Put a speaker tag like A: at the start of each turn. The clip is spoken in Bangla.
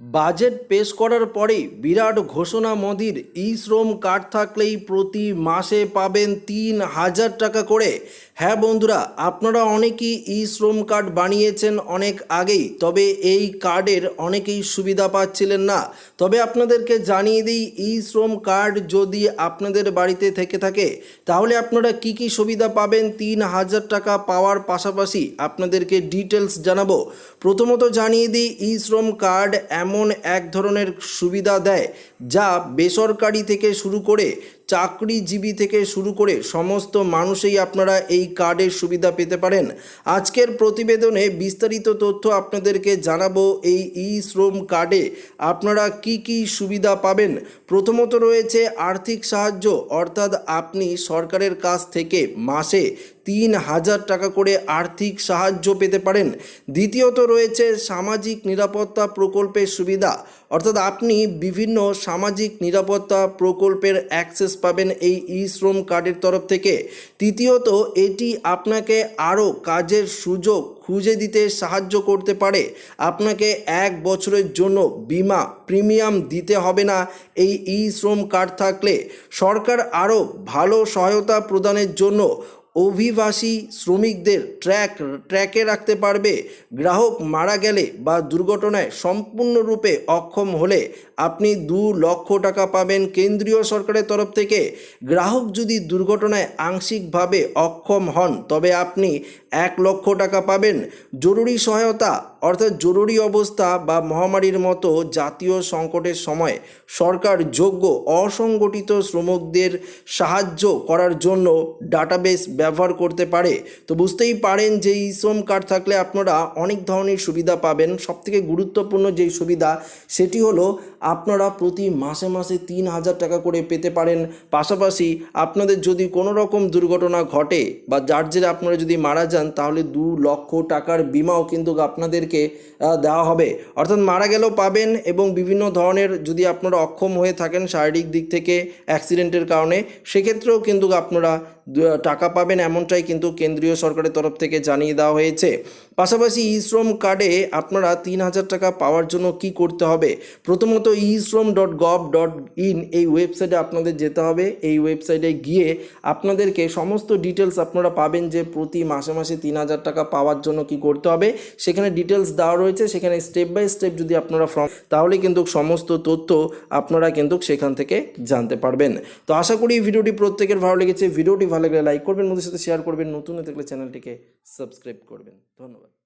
A: বাজেট পেশ করার পরে বিরাট ঘোষণা মোদির, ই শ্রম কার্ড থাকলেই প্রতি মাসে পাবেন তিন হাজার টাকা করে। হ্যাঁ বন্ধুরা, আপনারা অনেকেই ই শ্রম কার্ড বানিয়েছেন অনেক আগেই, তবে এই কার্ডের অনেকেই সুবিধা পাচ্ছিলেন না। তবে আপনাদেরকে জানিয়ে দিই, ই শ্রম কার্ড যদি আপনাদের বাড়িতে থেকে থাকে, তাহলে আপনারা কি কি সুবিধা পাবেন তিন হাজার টাকা পাওয়ার পাশাপাশি আপনাদেরকে ডিটেলস জানাব। প্রথমত জানিয়ে দিই, ই শ্রম কার্ড এক ধরনের সুবিধা দেয় যা বেসরকারি থেকে শুরু করে চাকরিজীবী থেকে শুরু করে সমস্ত মানুষেই আপনারা এই কার্ডের সুবিধা পেতে পারেন। আজকের প্রতিবেদনে বিস্তারিত তথ্য আপনাদেরকে জানাব এই ই শ্রম কার্ডে। আপনারা কি কি সুবিধা পাবেন? প্রথমত রয়েছে আর্থিক সাহায্য, অর্থাৎ আপনি সরকারের কাছ থেকে মাসে তিন হাজার টাকা করে আর্থিক সাহায্য পেতে পারেন। দ্বিতীয়ত রয়েছে সামাজিক নিরাপত্তা প্রকল্পের সুবিধা। অর্থাৎ আপনি বিভিন্ন সামাজিক নিরাপত্তা প্রকল্পের অ্যাক্সেস পাবেন এই ই শ্রম কার্ডের তরফ থেকে। তৃতীয়ত, এটি আপনাকে আরও কাজের সুযোগ খুঁজে দিতে সাহায্য করতে পারে। আপনাকে এক বছরের জন্য বিমা প্রিমিয়াম দিতে হবে না এই ই শ্রম কার্ড থাকলে। সরকার আরও ভালো সহায়তা প্রদানের জন্য অভিবাসী শ্রমিকদের ট্র্যাক ট্র্যাকে রাখতে পারবে। গ্রাহক মারা গেলে বা দুর্ঘটনায় সম্পূর্ণরূপে অক্ষম হলে আপনি দু লক্ষ টাকা পাবেন কেন্দ্রীয় সরকারের তরফ থেকে। গ্রাহক যদি দুর্ঘটনায় আংশিকভাবে অক্ষম হন, তবে আপনি এক লক্ষ টাকা পাবেন। জরুরি সহায়তা, অর্থাৎ জরুরি অবস্থা বা মহামারীর মতো জাতীয় সংকটের সময় সরকার যোগ্য অসংগঠিত শ্রমিকদের সাহায্য করার জন্য ডাটাবেস ব্যবহার করতে পারে। তো বুঝতেই পারেন যে ই শ্রম কার্ড থাকলে আপনারা অনেক ধরনের সুবিধা পাবেন। সবথেকে গুরুত্বপূর্ণ যেই সুবিধা, সেটি হলো আপনারা প্রতি মাসে মাসে তিন হাজার টাকা করে পেতে পারেন। পাশাপাশি আপনাদের যদি কোনো রকম দুর্ঘটনা ঘটে বা যার জেরে আপনারা যদি মারা যান, তাহলে দু লক্ষ টাকার বিমাও কিন্তু আপনাদেরকে দেওয়া হবে। অর্থাৎ মারা গেলেও পাবেন এবং বিভিন্ন ধরনের যদি আপনারা অক্ষম হয়ে থাকেন শারীরিক দিক থেকে অ্যাক্সিডেন্টের কারণে, সেক্ষেত্রেও কিন্তু আপনারা টাকা পাবেন এমনটাই কিন্তু কেন্দ্রীয় সরকারের তরফ থেকে জানিয়ে দেওয়া হয়েছে। পাশাপাশি ই শ্রম কার্ডে আপনারা তিন হাজার টাকা পাওয়ার জন্য কি করতে হবে? প্রথমত ই শ্রম ডট গভ ডট ইন এই ওয়েবসাইটে আপনাদের যেতে হবে। এই ওয়েবসাইটে গিয়ে আপনাদেরকে সমস্ত ডিটেলস আপনারা পাবেন যে প্রতি মাসে মাসে তিন হাজার টাকা পাওয়ার জন্য কি করতে হবে। সেখানে ডিটেলস দেওয়া রয়েছে। সেখানে স্টেপ বাই স্টেপ যদি আপনারা ফর্ম, তাহলে কিন্তু সমস্ত তথ্য আপনারা কিন্তু সেখান থেকে জানতে পারবেন। তো আশা করি ভিডিওটি প্রত্যেকের ভালো লেগেছে। ভিডিওটি ভালো লাগলে লাইক করবেন, বন্ধুদের সাথে শেয়ার করবেন, নতুন হয়ে থাকলে চ্যানেলটিকে সাবস্ক্রাইব করবেন। ধন্যবাদ।